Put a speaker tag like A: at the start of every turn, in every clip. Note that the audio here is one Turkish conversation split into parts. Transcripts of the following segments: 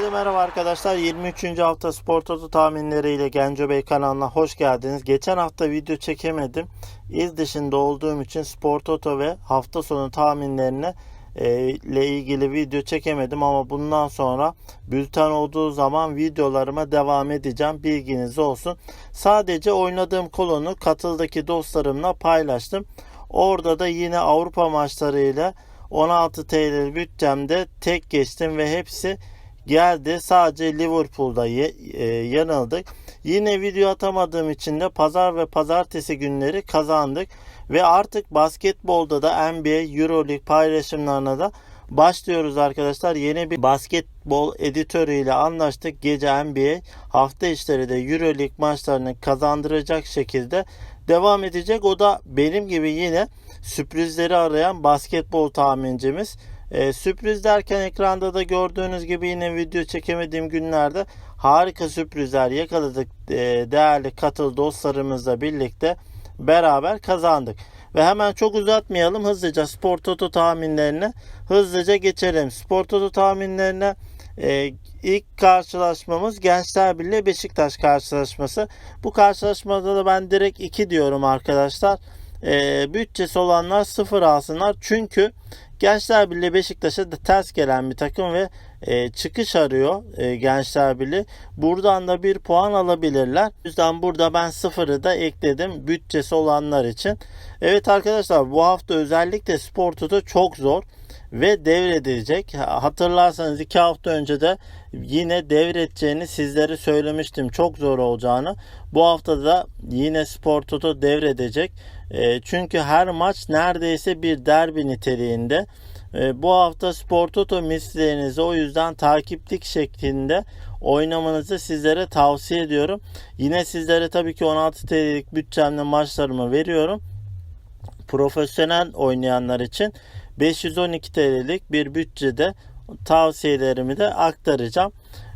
A: Herkese merhaba arkadaşlar. 23. hafta spor toto tahminleriyle Genco Bey kanalına hoş geldiniz. Geçen hafta video çekemedim. İz dışında olduğum için spor toto ve hafta sonu tahminlerini e, ile ilgili video çekemedim ama bundan sonra bülten olduğu zaman videolarıma devam edeceğim. Bilginiz olsun. Sadece oynadığım kolonu katıldaki dostlarımla paylaştım. Orada da yine Avrupa maçlarıyla 16 TL bütçemde tek geçtim ve hepsi geldi. Sadece Liverpool'da ye, e, yanıldık. Yine video atamadığım için de pazar ve pazartesi günleri kazandık. Ve artık basketbolda da NBA, Euroleague paylaşımlarına da başlıyoruz arkadaşlar. Yeni bir basketbol editörüyle anlaştık. Gece NBA hafta içleri de Euroleague maçlarını kazandıracak şekilde devam edecek. O da benim gibi yine sürprizleri arayan basketbol tahmincimiz. Ee, sürpriz derken ekranda da gördüğünüz gibi yine video çekemediğim günlerde harika sürprizler yakaladık. Ee, değerli katıl dostlarımızla birlikte beraber kazandık. Ve hemen çok uzatmayalım hızlıca Spor Toto tahminlerine hızlıca geçelim. Spor Toto tahminlerine e, ilk karşılaşmamız Gençler Birliği Beşiktaş karşılaşması. Bu karşılaşmada da ben direkt 2 diyorum arkadaşlar. E, bütçesi olanlar sıfır alsınlar. Çünkü Gençler Birliği Beşiktaş'a da ters gelen bir takım ve e, çıkış arıyor e, Gençler Birliği. Buradan da bir puan alabilirler. O yüzden burada ben sıfırı da ekledim bütçesi olanlar için. Evet arkadaşlar bu hafta özellikle Spor Toto çok zor ve devredilecek. Hatırlarsanız iki hafta önce de yine devredeceğini sizlere söylemiştim. Çok zor olacağını. Bu hafta da yine Spor Toto devredecek. E, çünkü her maç neredeyse bir derbi niteliğinde. E, bu hafta Spor Toto mislerinizi o yüzden takiplik şeklinde oynamanızı sizlere tavsiye ediyorum. Yine sizlere tabii ki 16 TL'lik bütçemle maçlarımı veriyorum. Profesyonel oynayanlar için 512 TL'lik bir bütçede tavsiyelerimi de aktaracağım.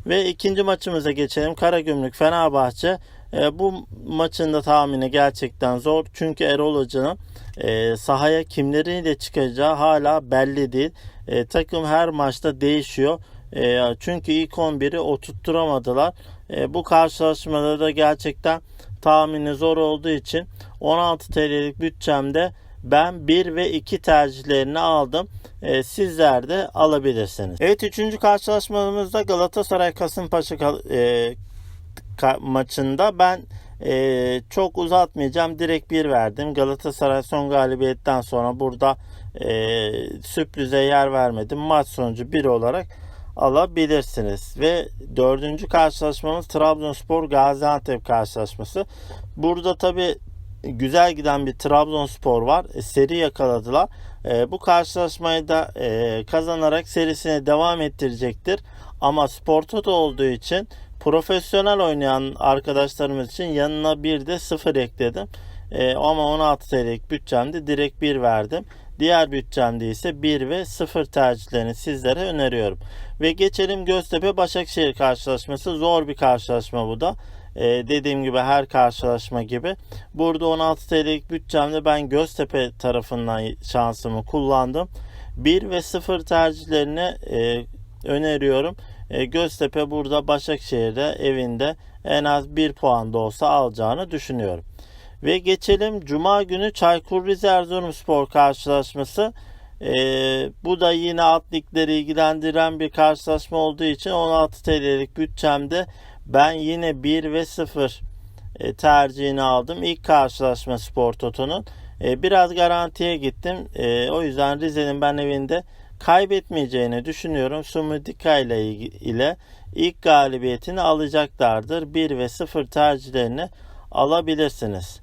A: Ve ikinci maçımıza geçelim. Karagümrük Fenerbahçe. E, bu maçın da tahmini gerçekten zor. Çünkü Erol Hoca'nın e, sahaya kimleriyle çıkacağı hala belli değil. E, takım her maçta değişiyor. E, çünkü ilk 11'i oturtturamadılar. E, bu karşılaşmada da gerçekten tahmini zor olduğu için 16 TL'lik bütçemde ben 1 ve 2 tercihlerini aldım. E, sizler de alabilirsiniz. Evet 3. karşılaşmamızda Galatasaray Kasımpaşa e, maçında ben e, çok uzatmayacağım. Direkt 1 verdim. Galatasaray son galibiyetten sonra burada e, sürprize yer vermedim. Maç sonucu 1 olarak alabilirsiniz. Ve dördüncü karşılaşmamız Trabzonspor Gaziantep karşılaşması. Burada tabi güzel giden bir Trabzonspor var. E, seri yakaladılar. E, bu karşılaşmayı da e, kazanarak serisine devam ettirecektir. Ama Spor Toto olduğu için profesyonel oynayan arkadaşlarımız için yanına bir de sıfır ekledim. E, ama 16 TL'lik bütçemde direkt 1 verdim. Diğer bütçemde ise 1 ve 0 tercihlerini sizlere öneriyorum. Ve geçelim Göztepe Başakşehir karşılaşması. Zor bir karşılaşma bu da. Ee, dediğim gibi her karşılaşma gibi. Burada 16 TL'lik bütçemde ben Göztepe tarafından şansımı kullandım. 1 ve 0 tercihlerini e, öneriyorum. E, Göztepe burada Başakşehir'de evinde en az 1 puan da olsa alacağını düşünüyorum. Ve geçelim Cuma günü Çaykur Rizerzurum karşılaşması. Ee, bu da yine alt ilgilendiren bir karşılaşma olduğu için 16 TL'lik bütçemde ben yine 1 ve 0 e, tercihini aldım. İlk karşılaşma Spor Toto'nun. E, biraz garantiye gittim. E, o yüzden Rize'nin ben evinde kaybetmeyeceğini düşünüyorum. Sumudika ile, ile ilk galibiyetini alacaklardır. 1 ve 0 tercihlerini alabilirsiniz.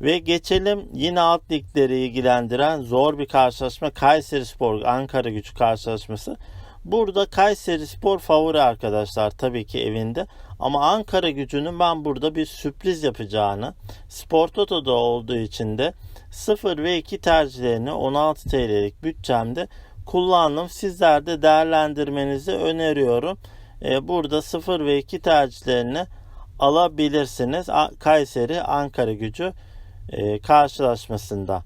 A: Ve geçelim yine alt ligleri ilgilendiren zor bir karşılaşma Kayseri Spor Ankara Gücü karşılaşması. Burada Kayseri Spor favori arkadaşlar tabii ki evinde. Ama Ankara gücünün ben burada bir sürpriz yapacağını Spor Toto'da olduğu için de 0 ve 2 tercihlerini 16 TL'lik bütçemde kullandım. Sizler de değerlendirmenizi öneriyorum. Ee, burada 0 ve 2 tercihlerini alabilirsiniz. Kayseri Ankara gücü e, karşılaşmasında.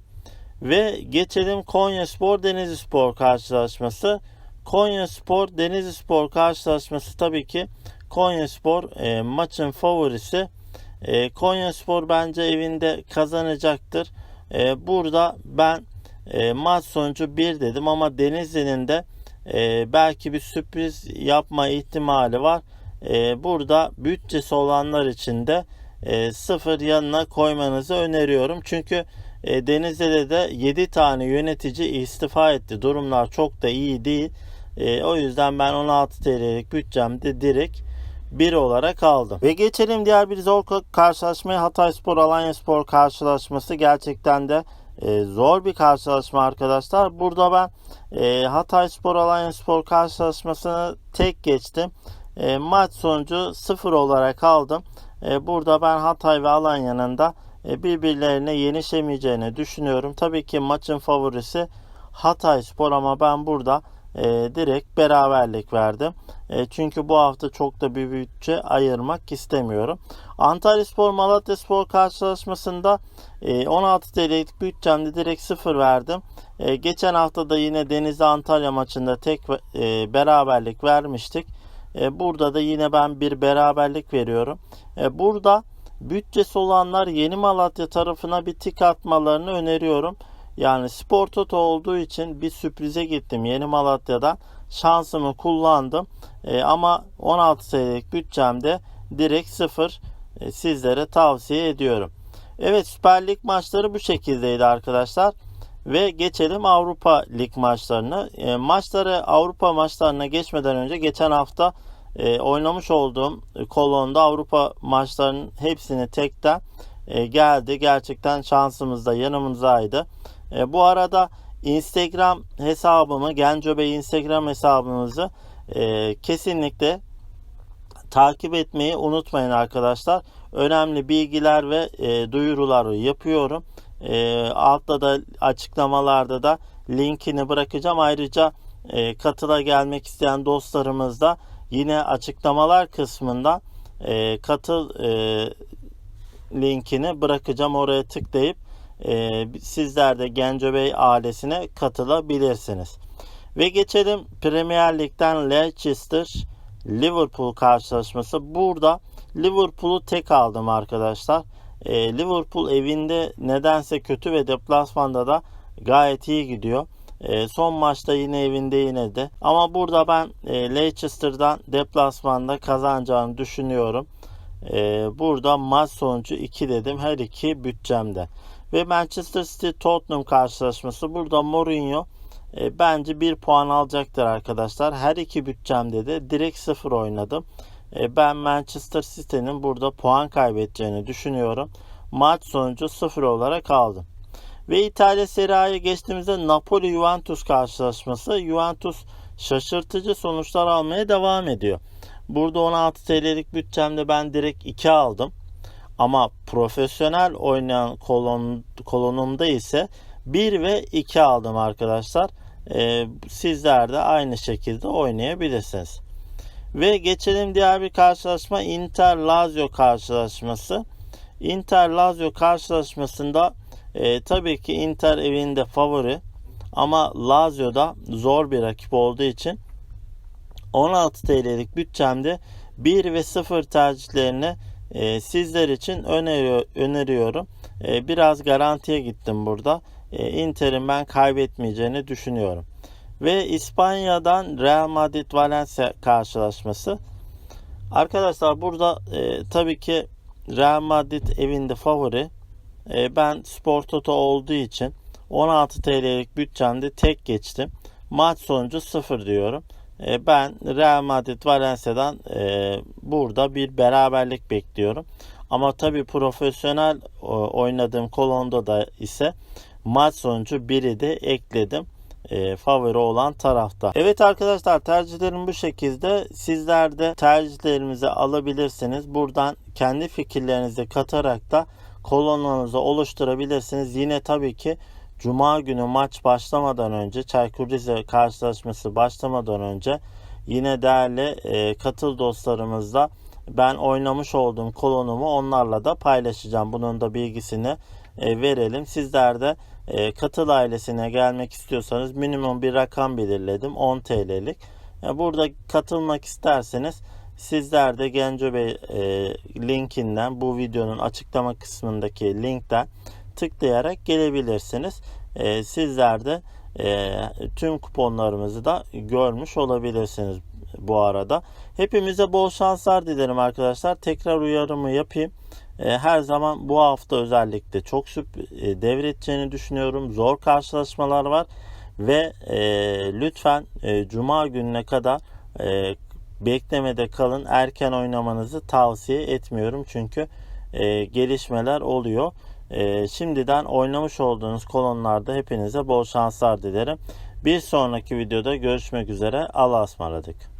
A: Ve geçelim Konya Spor Denizli Spor karşılaşması. Konya Spor Denizli Spor karşılaşması tabii ki Konya Spor e, maçın favorisi. E, Konya Spor bence evinde kazanacaktır. E, burada ben e, maç sonucu 1 dedim ama Denizli'nin de e, belki bir sürpriz yapma ihtimali var. E, burada bütçesi olanlar için de e, sıfır yanına koymanızı öneriyorum. Çünkü e, Denizli'de de 7 tane yönetici istifa etti. Durumlar çok da iyi değil. E, o yüzden ben 16 TL'lik bütçemde direkt 1 olarak aldım. Ve geçelim diğer bir zor karşılaşmaya Hatay Spor Alanya Spor karşılaşması gerçekten de e, zor bir karşılaşma arkadaşlar. Burada ben e, Hatay Spor Alanya Spor karşılaşmasını tek geçtim. E, maç sonucu 0 olarak aldım. E, burada ben Hatay ve Alanya'nın da e, birbirlerine yenişemeyeceğini düşünüyorum. Tabii ki maçın favorisi Hatay Spor ama ben burada e, direkt beraberlik verdim. E, çünkü bu hafta çok da bir bütçe ayırmak istemiyorum. Antalya Spor Malatya Spor karşılaşmasında e, 16 TL'lik bütçemde direkt 0 verdim. E, geçen hafta da yine Denizli Antalya maçında tek e, beraberlik vermiştik. E, burada da yine ben bir beraberlik veriyorum. E, burada bütçesi olanlar Yeni Malatya tarafına bir tik atmalarını öneriyorum. Yani Spor Toto olduğu için bir sürprize gittim Yeni Malatya'dan. Şansımı kullandım. E, ama 16 TL'lik bütçemde direkt 0 e, sizlere tavsiye ediyorum. Evet Süper Lig maçları bu şekildeydi arkadaşlar. Ve geçelim Avrupa Lig maçlarına. E, maçları Avrupa maçlarına geçmeden önce geçen hafta e, oynamış olduğum kolonda Avrupa maçlarının hepsini tekten e, geldi. Gerçekten şansımız da yanımızdaydı. E, bu arada Instagram hesabımı Genco Bey Instagram hesabımızı e, kesinlikle takip etmeyi unutmayın arkadaşlar. Önemli bilgiler ve e, duyurular yapıyorum. E, altta da açıklamalarda da linkini bırakacağım. Ayrıca e, katıla gelmek isteyen dostlarımız da yine açıklamalar kısmında e, katıl e, linkini bırakacağım. Oraya tıklayıp e, sizler de Genco Bey ailesine katılabilirsiniz. Ve geçelim Premier Lig'den Leicester Liverpool karşılaşması. Burada Liverpool'u tek aldım arkadaşlar. E, Liverpool evinde nedense kötü ve deplasmanda da gayet iyi gidiyor. E, son maçta yine evinde yine de. Ama burada ben e, Leicester'dan deplasmanda kazanacağını düşünüyorum. E, burada maç sonucu 2 dedim. Her iki bütçemde. Ve Manchester City Tottenham karşılaşması. Burada Mourinho e, bence bir puan alacaktır arkadaşlar. Her iki bütçemde de direkt sıfır oynadım. E, ben Manchester City'nin burada puan kaybedeceğini düşünüyorum. Maç sonucu sıfır olarak aldım. Ve İtalya Serie A'ya geçtiğimizde Napoli Juventus karşılaşması. Juventus şaşırtıcı sonuçlar almaya devam ediyor. Burada 16 TL'lik bütçemde ben direkt 2 aldım. Ama profesyonel oynayan kolon, kolonumda ise 1 ve 2 aldım arkadaşlar. Ee, sizler de aynı şekilde oynayabilirsiniz. Ve geçelim diğer bir karşılaşma Inter Lazio karşılaşması. Inter Lazio karşılaşmasında e, tabii ki Inter evinde favori ama Lazio'da zor bir rakip olduğu için 16 TL'lik bütçemde 1 ve 0 tercihlerini e, sizler için öneriyor, öneriyorum. E, biraz garantiye gittim burada. E, Inter'in ben kaybetmeyeceğini düşünüyorum. Ve İspanya'dan Real Madrid Valencia karşılaşması. Arkadaşlar burada e, tabii ki Real Madrid evinde favori. E, ben Spor Toto olduğu için 16 TL'lik bütçemde tek geçtim. Maç sonucu 0 diyorum. E, ben Real Madrid Valencia'dan e, burada bir beraberlik bekliyorum. Ama tabii profesyonel oynadığım kolonda da ise maç sonucu 1'i de ekledim. E, favori olan tarafta. Evet arkadaşlar tercihlerim bu şekilde. Sizler de tercihlerimizi alabilirsiniz. Buradan kendi fikirlerinizi katarak da kolonunuzu oluşturabilirsiniz. Yine tabii ki Cuma günü maç başlamadan önce Çaykur Rize karşılaşması başlamadan önce yine değerli e, katıl dostlarımızla ben oynamış olduğum kolonumu onlarla da paylaşacağım. Bunun da bilgisini e, verelim. Sizler de e, katıl ailesine gelmek istiyorsanız minimum bir rakam belirledim 10 TL'lik. E, burada katılmak isterseniz sizler de Genco Bey e, linkinden bu videonun açıklama kısmındaki linkten tıklayarak gelebilirsiniz. E, sizler de e, tüm kuponlarımızı da görmüş olabilirsiniz bu arada. Hepimize bol şanslar dilerim arkadaşlar. Tekrar uyarımı yapayım. E, her zaman bu hafta özellikle çok e, devredeceğini düşünüyorum. Zor karşılaşmalar var ve e, lütfen e, Cuma gününe kadar e, beklemede kalın. Erken oynamanızı tavsiye etmiyorum çünkü e, gelişmeler oluyor. E, şimdiden oynamış olduğunuz kolonlarda hepinize bol şanslar dilerim. Bir sonraki videoda görüşmek üzere. Allah'a ısmarladık.